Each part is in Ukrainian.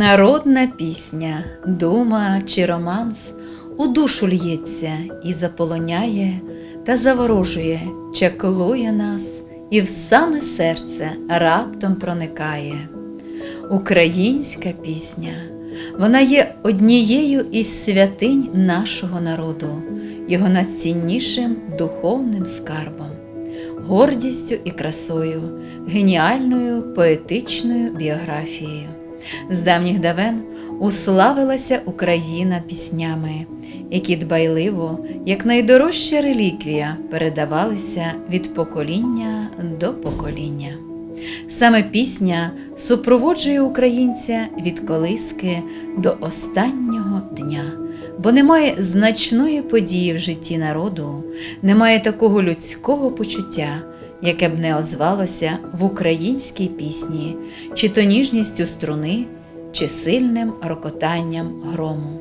Народна пісня, дума чи романс у душу лється і заполоняє, та заворожує, чаклує нас, і в саме серце раптом проникає. Українська пісня, вона є однією із святинь нашого народу, його найціннішим духовним скарбом, гордістю і красою, геніальною поетичною біографією. З давніх давен уславилася Україна піснями, які дбайливо, як найдорожча реліквія, передавалися від покоління до покоління. Саме пісня супроводжує українця від колиски до останнього дня, бо немає значної події в житті народу, немає такого людського почуття, яке б не озвалося в українській пісні, чи то ніжністю струни, чи сильним рокотанням грому.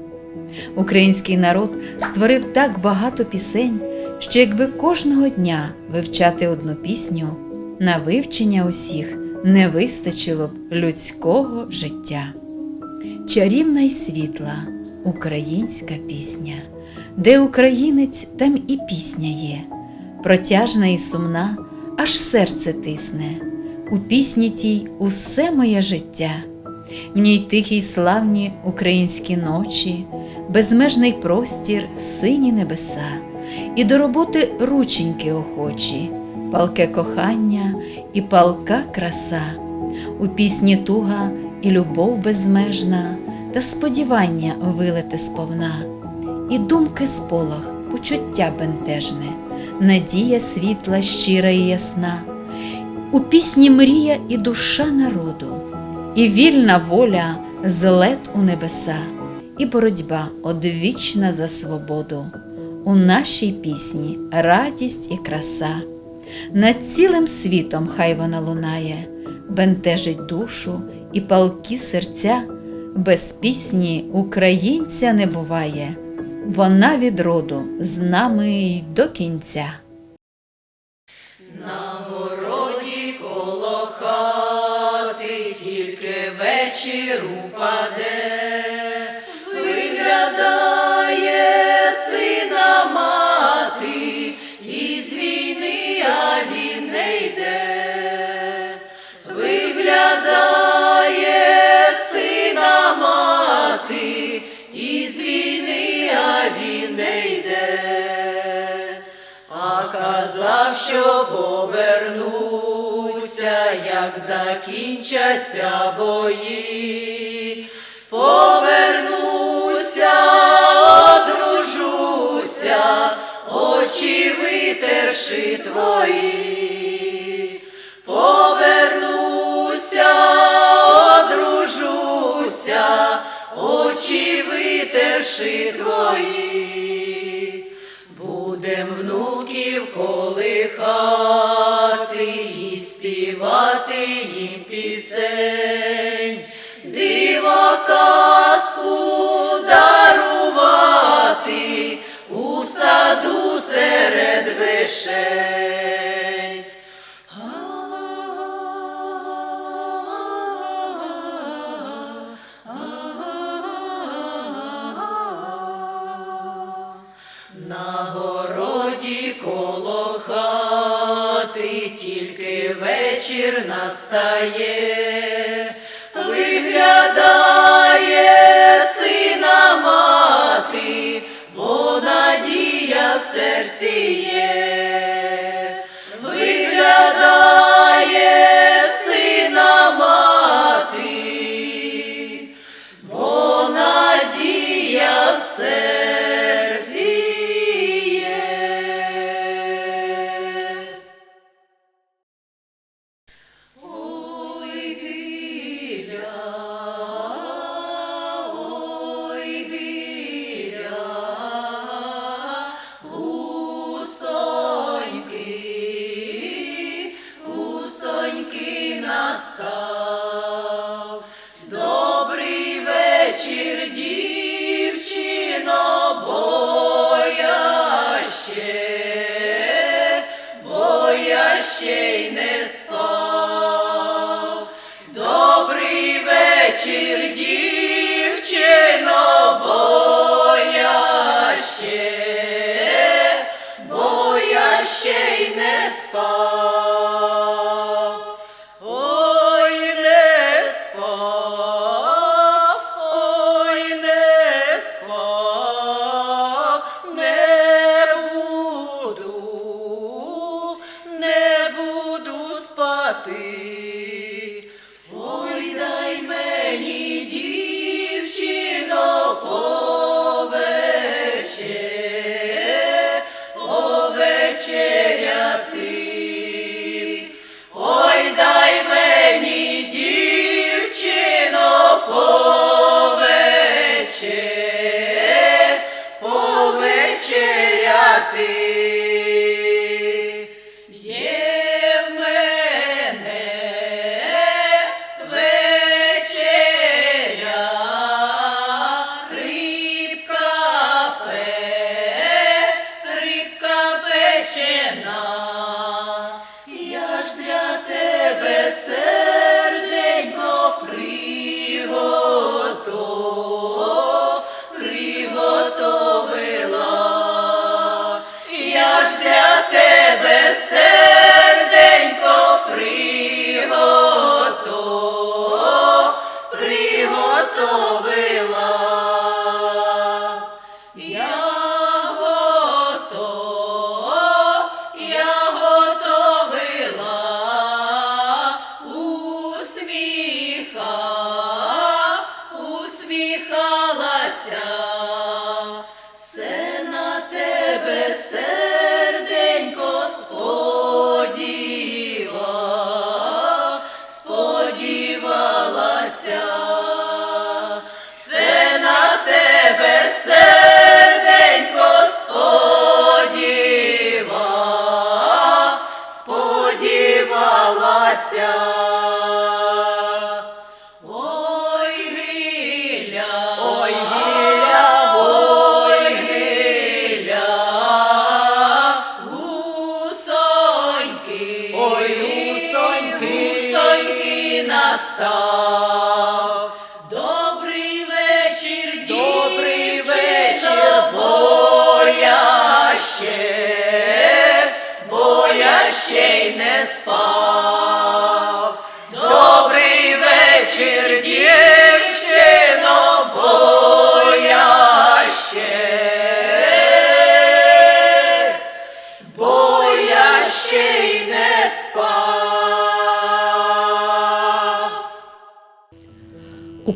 Український народ створив так багато пісень, що якби кожного дня вивчати одну пісню, на вивчення усіх не вистачило б людського життя. Чарівна й світла українська пісня, де українець, там і пісня є, протяжна і сумна, аж серце тисне. У пісні тій усе моє життя, в ній тихі й славні українські ночі, безмежний простір, сині небеса, і до роботи рученьки охочі, палке кохання і палка краса, у пісні туга і любов безмежна, та сподівання вилете сповна, і думки сполох, почуття бентежне, надія світла щира і ясна. У пісні мрія і душа народу, і вільна воля, злет у небеса, і боротьба одвічна за свободу. У нашій пісні радість і краса. Над цілим світом хай вона лунає, бентежить душу і палкі серця. Без пісні українця не буває, вона від роду з нами й до кінця. На городі коло хати тільки вечір упаде, що повернуся, як закінчаться бої. Повернуся, одружуся, очі витерши твої. Повернуся, одружуся, очі витерши твої. Колихати і співати їм пісень, дива казку дарувати у саду серед вишень. Спати. Ой, дай мені, дівчино, повече, повечеряти. Ой, дай мені, дівчино, повече, повечеряти. Тебе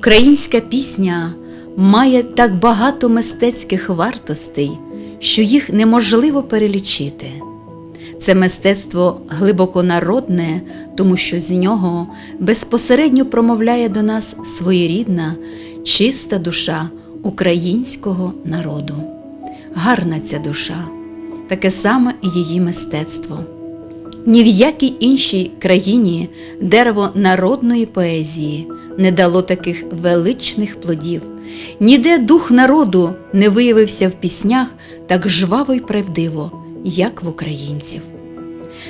Українська пісня має так багато мистецьких вартостей, що їх неможливо перелічити. Це мистецтво глибоко народне, тому що з нього безпосередньо промовляє до нас своєрідна, чиста душа українського народу. Гарна ця душа, таке саме і її мистецтво. Ні в якій іншій країні дерево народної поезії не дало таких величних плодів, ніде дух народу не виявився в піснях так жваво й правдиво, як в українців.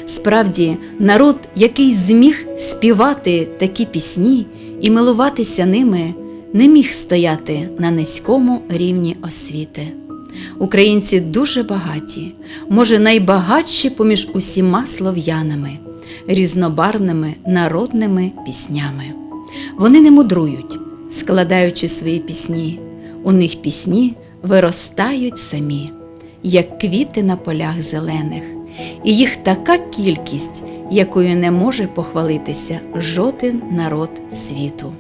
Справді, народ, який зміг співати такі пісні і милуватися ними, не міг стояти на низькому рівні освіти. Українці дуже багаті, може найбагатші поміж усіма слов'янами, різнобарвними народними піснями. Вони не мудрують, складаючи свої пісні. У них пісні виростають самі, як квіти на полях зелених, і їх така кількість, якою не може похвалитися жоден народ світу.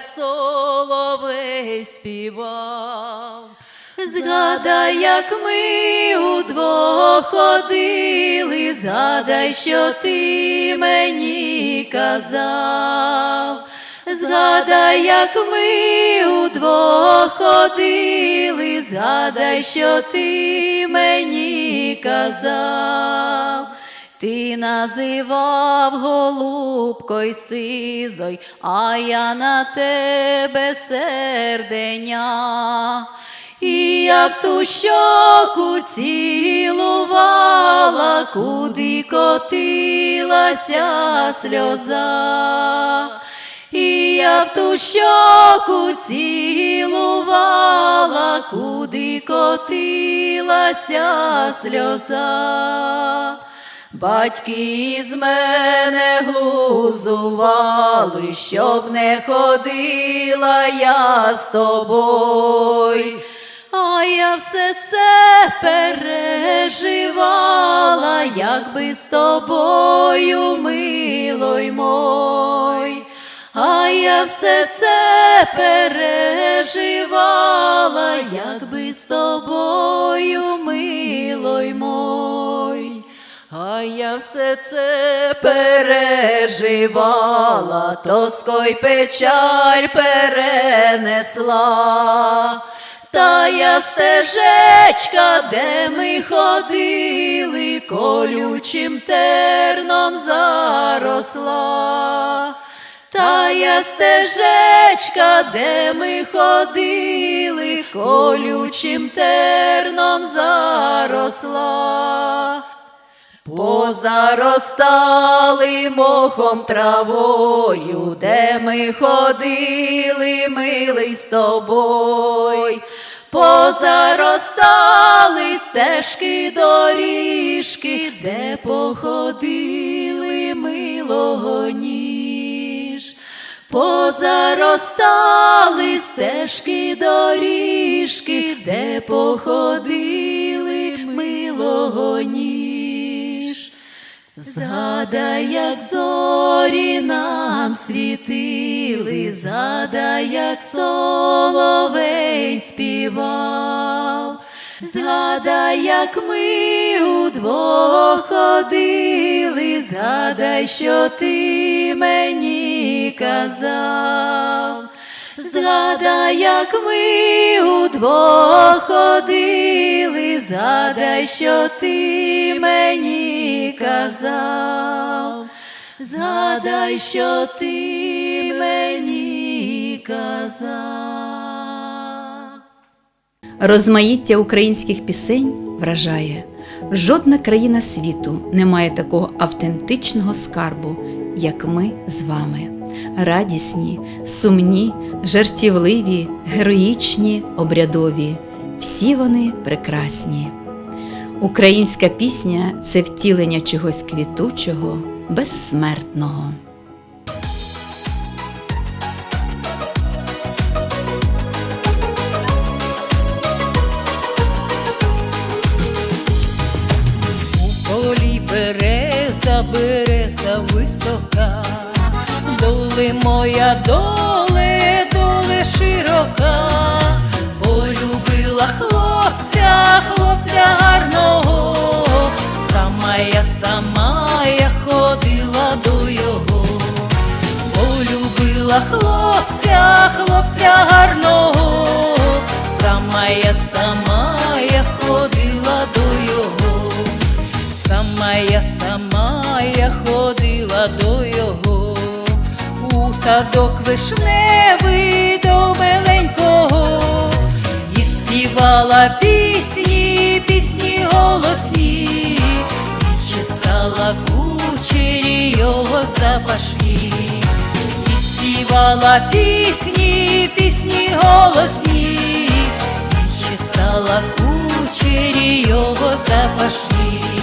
Як соловей співав. Згадай, як ми удвох ходили, згадай, що ти мені казав. Згадай, як ми удвох ходили, згадай, що ти мені казав. Ти називав голубкою сизой, а я на тебе серденя. І я в ту щоку цілувала, куди котилася сльоза. І я в ту щоку цілувала, куди котилася сльоза. Батьки з мене глузували, щоб не ходила я з тобою. А я все це переживала, якби з тобою, милой мой. А я все це переживала, якби з тобою, милой. А я все це переживала, тоска й печаль перенесла. Та я стежечка, де ми ходили, колючим терном заросла. Та я стежечка, де ми ходили, колючим терном заросла. Позаростали мохом травою, де ми ходили, милий з тобой. Позаростали стежки доріжки, де походили милого ніж. Позаростали стежки доріжки, де походили милого ніж. Згадай, як зорі нам світили, згадай, як соловей співав. Згадай, як ми удвох ходили, згадай, що ти мені казав. Згадай, як ми удвох ходили, згадай, що ти мені казав. Згадай, що ти мені казав. Розмаїття українських пісень вражає. Жодна країна світу не має такого автентичного скарбу, як ми з вами. Радісні, сумні, жартівливі, героїчні, обрядові. Всі вони прекрасні. Українська пісня це втілення чогось квітучого, безсмертного. Доле моя доле, доле широка, полюбила хлопця, хлопця гарного, сама я, сама я ходила до його, полюбила хлопця, хлопця гарного, сама я, сама я ходила до його. Сама я, сама я ходила до його, садок вишневий до миленького, і співала пісні, пісні голосні, і чесала кучері його запашні, і співала пісні, пісні голосні, і чесала кучері його запашні.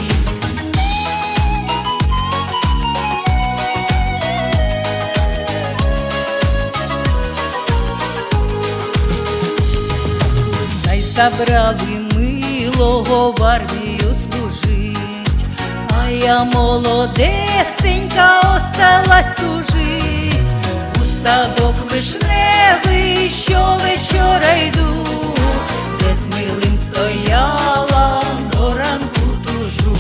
Забрали милого в армію служить, а я молодесенька осталась тужить, у садок вишневий щовечора йду, де з милим стояла, до ранку тужу.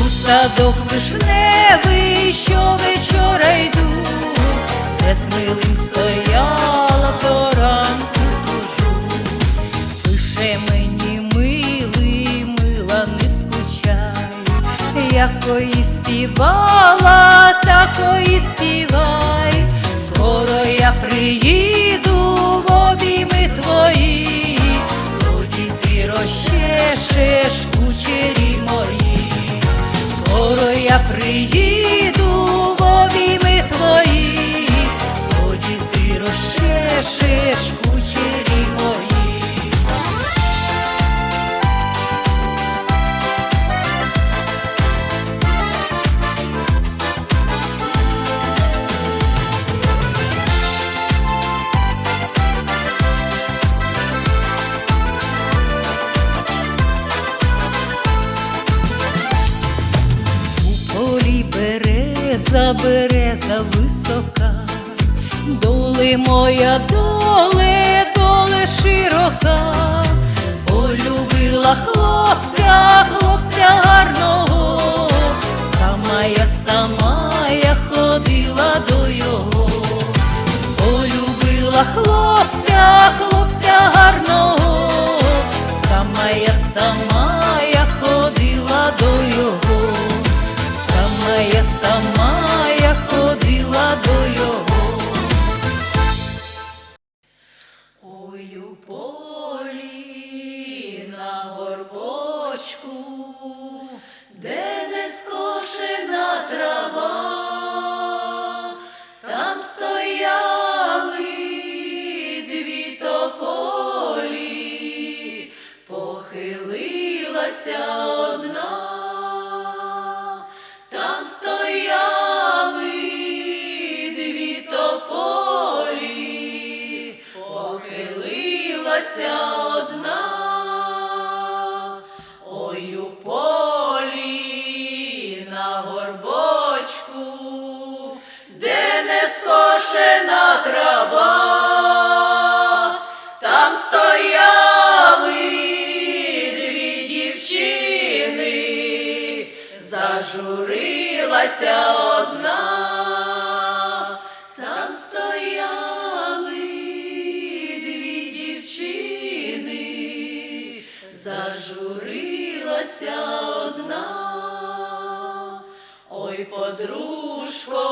У садок вишневий щовечора йду, де з милим стояла, якої співала, такої співай, скоро я приїду в обійми твої, тоді ти розчешеш кучері мої, скоро я приїду береза, висока, доле моя доле, доле широка, полюбила хлопця, хлопця гарного, сама я, сама я ходила до його, полюбила хлопця, хлопця гарного, сама я, сама на горбочку, де не скошена трава, зажурилася одна, ой, подружко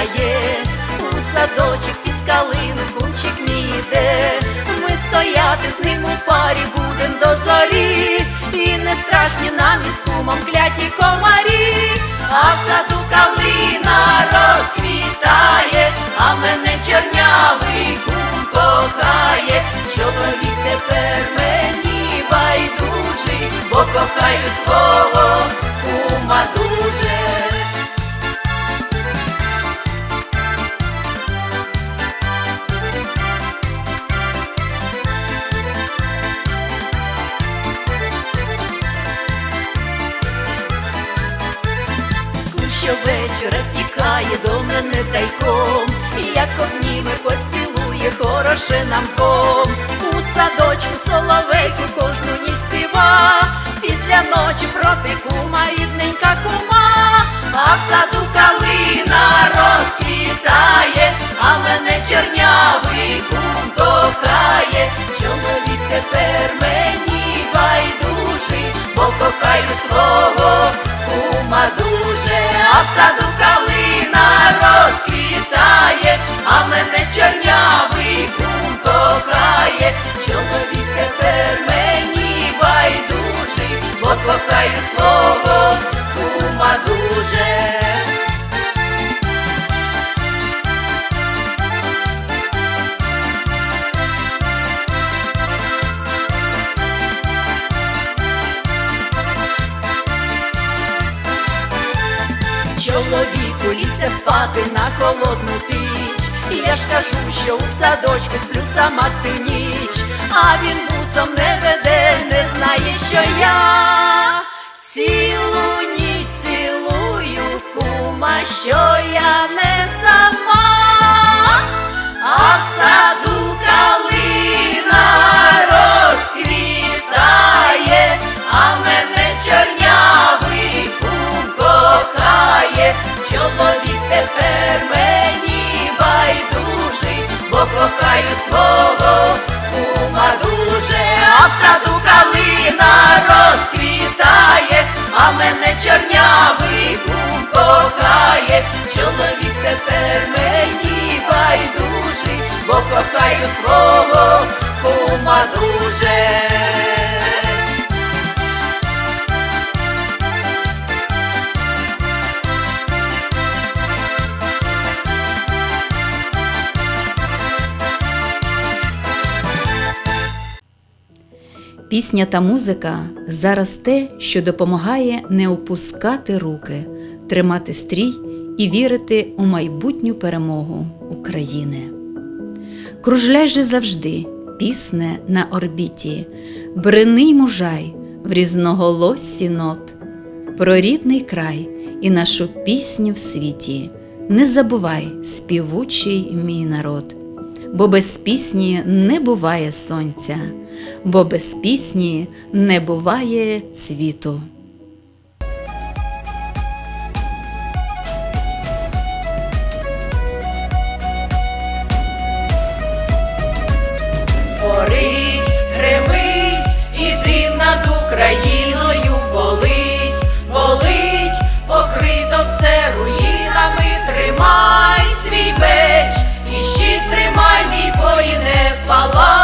вечір у садочок під калину кумчик мій іде. Ми стояти з ним у парі будем до зорі, і не страшні нам із кумом кляті комарі, а в саду калина розквітає, а мене чорнявий кум кохає, чоловік тепер мені байдужий, бо кохаю свого кума дуже. Щовечора тікає до мене тайком, як обніме поцілує хороше нам ком. У садочку соловейку кожну ніч співа, після ночі проти кума рідненька кума, а в саду калина розквітає, а мене чорнявий кум кохає, чоловік тепер мені байдужий, бо кохаю свого кума саду калина розквітає, а мене чорнявий кум кохає, чоловік тепер мені байдужий, бо кохаю свого кума дуже. Чоловік спати на холодну піч. Я ж кажу, що у садочку сплю сама всю ніч, а він бусом не веде, не знає, що я. Цілу ніч цілую кума, що я не сама, а в саду калина тепер мені байдужий, бо кохаю свого кума дуже, а в саду калина розквітає, а мене чорнявий кум кохає, чоловік тепер мені байдужий, бо кохаю свого кума дуже. Пісня та музика зараз те, що допомагає не опускати руки, тримати стрій і вірити у майбутню перемогу України. Кружляй же завжди, пісне на орбіті, брини мужай в різноголоссі нот, про рідний край і нашу пісню в світі. Не забувай, співучий мій народ, бо без пісні не буває сонця, бо без пісні не буває цвіту. Горить, гремить, і над Україною болить, болить, покрито все руїнами, тримай свій меч, і щит тримай, мій воїне, палай,